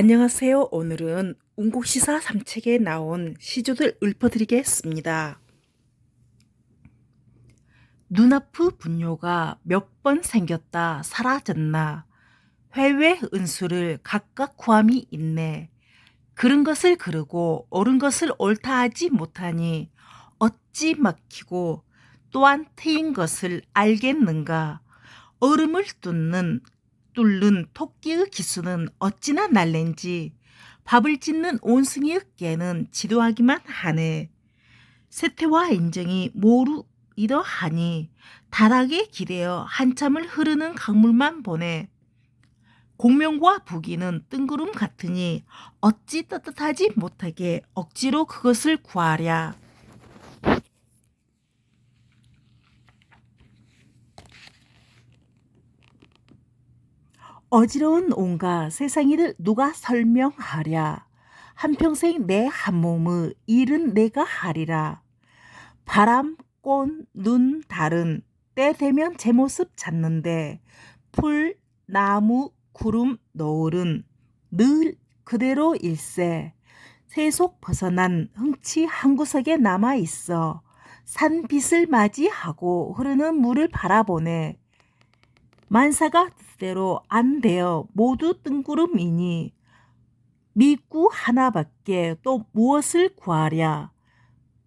안녕하세요. 오늘은 운곡시사 3책에 나온 시조들 읊어드리겠습니다. 눈아프 분뇨가 몇 번 생겼다 사라졌나 회외 은수를 각각 구함이 있네. 그른 것을 그르고 옳은 것을 옳다 하지 못하니 어찌 막히고 또한 트인 것을 알겠는가 얼음을 뚫는 뚫는 토끼의 기수는 어찌나 날랜지 밥을 짓는 온승이의 깨는 지도하기만 하네. 세태와 인정이 모르이더 하니 다락에 기대어 한참을 흐르는 강물만 보내. 공명과 부기는 뜬구름 같으니 어찌 떳떳하지 못하게 억지로 그것을 구하랴. 어지러운 온갖 세상이를 누가 설명하랴. 한평생 내 한몸의 일은 내가 하리라. 바람, 꽃, 눈, 달은 때 되면 제 모습 찾는데 풀, 나무, 구름, 노을은 늘 그대로 일세. 세속 벗어난 흥치 한 구석에 남아 있어. 산빛을 맞이하고 흐르는 물을 바라보네. 만사가 뜻대로 안 되어 모두 뜬구름이니 미구 하나밖에 또 무엇을 구하랴.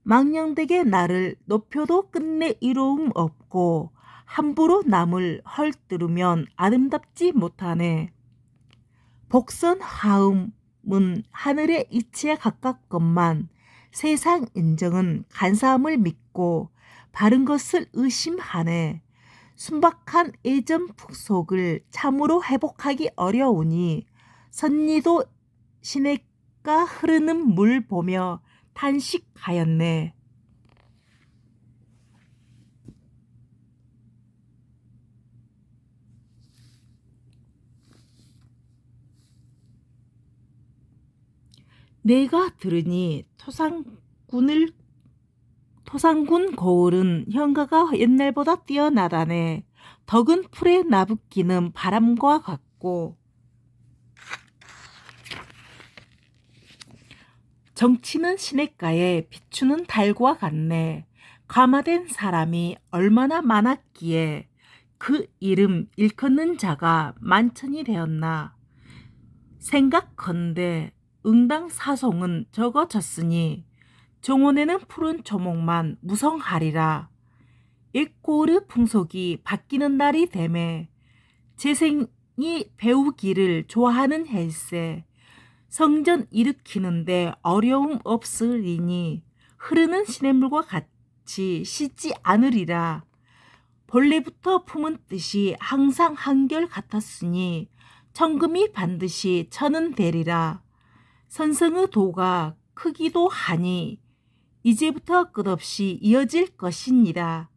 망령되게 나를 높여도 끝내 이로움 없고 함부로 남을 헐뜯으면 아름답지 못하네. 복선 하음은 하늘의 이치에 가깝건만 세상 인정은 간사함을 믿고 바른 것을 의심하네. 순박한 예전 풍속을 참으로 회복하기 어려우니 선니도 시냇가 흐르는 물 보며 탄식하였네. 내가 들으니 토상군을 토상군 거울은 현가가 옛날보다 뛰어나다네. 덕은 풀에 나붓기는 바람과 같고 정치는 시냇가에 비추는 달과 같네. 감화된 사람이 얼마나 많았기에 그 이름 일컫는 자가 만천이 되었나. 생각컨대 응당 사송은 적어졌으니 정원에는 푸른 조목만 무성하리라. 일꼬르 풍속이 바뀌는 날이 되매 재생이 배우기를 좋아하는 헬세 성전 일으키는데 어려움 없으리니 흐르는 시냇물과 같이 씻지 않으리라. 본래부터 품은 뜻이 항상 한결 같았으니 천금이 반드시 천은 되리라. 선성의 도가 크기도 하니 이제부터 끝없이 이어질 것이니라.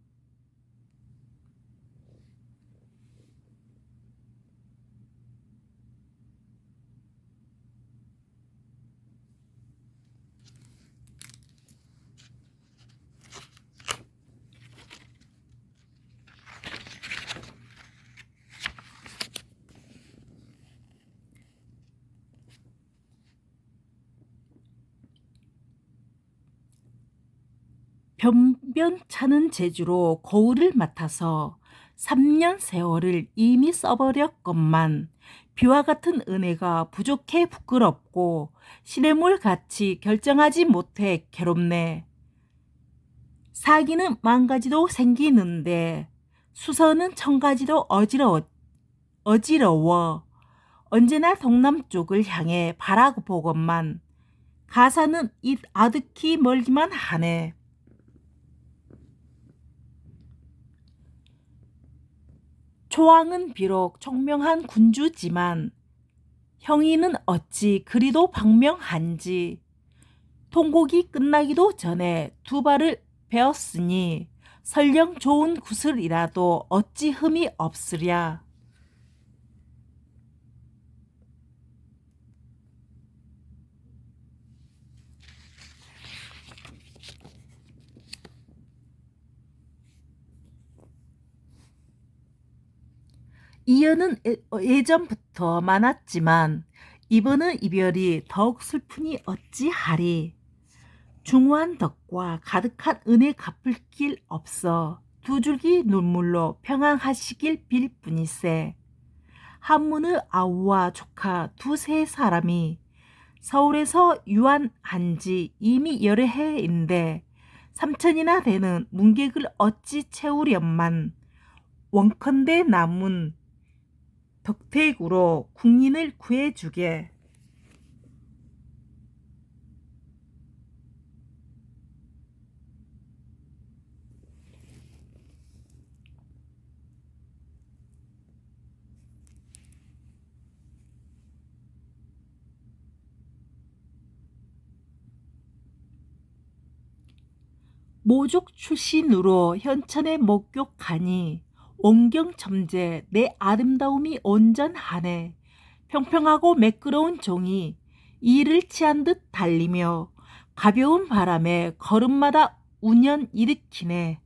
변변찮은 재주로 거울을 맡아서 3년 세월을 이미 써버렸건만 비와 같은 은혜가 부족해 부끄럽고 시냇물 같이 결정하지 못해 괴롭네. 사기는 만 가지도 생기는데 수선은 천 가지도 어지러워, 어지러워 언제나 동남쪽을 향해 바라보건만 가사는 이 아득히 멀기만 하네. 초왕은 비록 총명한 군주지만 형이는 어찌 그리도 방명한지 통곡이 끝나기도 전에 두 발을 베었으니 설령 좋은 구슬이라도 어찌 흠이 없으랴. 이연은 예- 어, 예전부터 많았지만 이번의 이별이 더욱 슬프니 어찌하리. 중후한 덕과 가득한 은혜 갚을 길 없어 두 줄기 눈물로 평안하시길 빌 뿐이세. 한문의 아우와 조카 두 세 사람이 서울에서 유한한 지 이미 여러 해인데 삼천이나 되는 문객을 어찌 채우련만 원컨대 남은 덕택으로 국민을 구해주게. 모족 출신으로 현천에 목욕하니 온경첨제 내 아름다움이 온전하네. 평평하고 매끄러운 종이 이를 취한 듯 달리며 가벼운 바람에 걸음마다 운연 일으키네.